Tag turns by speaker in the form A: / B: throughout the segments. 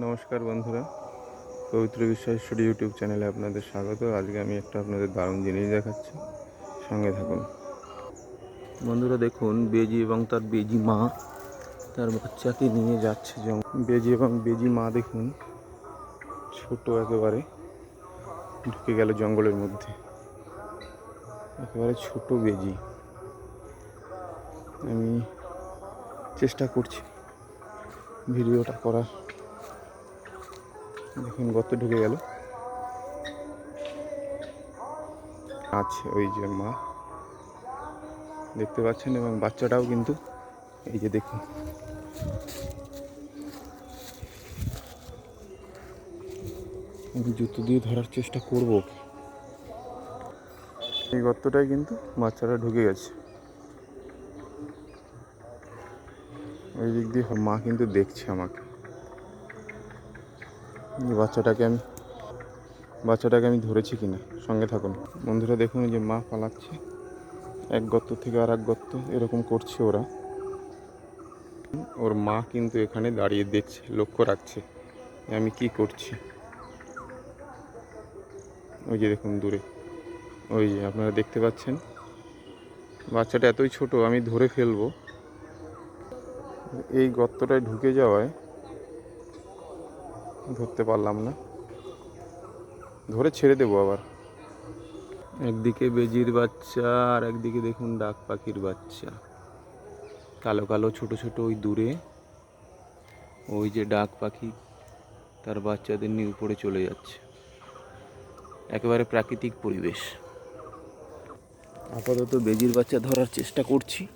A: নমস্কার বন্ধুরা, পবিত্র বিশ্বাস স্টুডিও ইউটিউব চ্যানেলে আপনাদের স্বাগত। আজকে আমি একটা আপনাদের দারুণ জিনিস দেখাচ্ছি। সঙ্গে থাকুন। বন্ধুরা দেখুন, বেজি এবং তার বেজি মা, তার বাচ্চাকে নিয়ে যাচ্ছে বেজি এবং বেজি মা দেখুন, ছোট একেবারে, ঢুকে গেল জঙ্গলের মধ্যে। একেবারে ছোট বেজি। আমি চেষ্টা করছি ভিডিওটা করার। দেখুন, গর্ত ঢুকে গেল। আছে ওই যে মা। দেখতে পাচ্ছেন, এবং বাচ্চাটাও কিন্তু এই যে দেখুন। আমি জুতো দিয়ে ধরার চেষ্টা করব এই গর্তটাই কিন্তু বাচ্চাটা ঢুকে গেছে। ওই দিক দিয়ে মা কিন্তু দেখছে আমাকে। বাচ্চাটাকে আমি বাচ্চাটাকে আমি ধরেছি কিনা? সঙ্গে থাকুন। বন্ধুরা, দেখুন যে মা পালাচ্ছে। এক গর্ত থেকে আর এক গর্ত, এরকম করছে ওরা। ওর মা কিন্তু এখানে দাঁড়িয়ে দেখছে, লক্ষ্য রাখছে আমি কি করছি। ওই যে দেখুন দূরে। ওই যে আপনারা দেখতে পাচ্ছেন। বাচ্চাটা এতই ছোট, আমি ধরে ফেলব। এই গর্তটায় ঢুকে যাওয়ায় ধরতে পারলাম না। ধরে ছেড়ে দেবো আবার। একদিকে বেজির বাচ্চা আর একদিকে দেখুন ডাক পাখির বাচ্চা। কালো কালো, ছোট ছোট ওই দূরে। ওই যে ডাক পাখি, তার বাচ্চাদের নিয়ে উপরে চলে যাচ্ছে। একেবারে প্রাকৃতিক পরিবেশ। আপাতত বেজির বাচ্চা ধরার চেষ্টা করছি।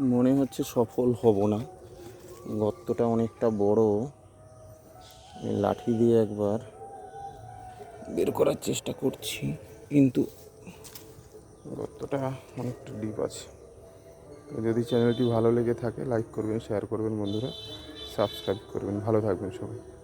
A: মনে হচ্ছে সফল হব না। গর্তটা অনেকটা বড়। লাঠি দিয়ে একবার বের করার চেষ্টা করছি, কিন্তু গর্তটা অনেকটা ডিপ আছে। তো যদি চ্যানেলটি ভালো লেগে থাকে লাইক করবেন শেয়ার করবেন বন্ধুরা। সাবস্ক্রাইব করবেন। ভালো থাকবেন সবাই।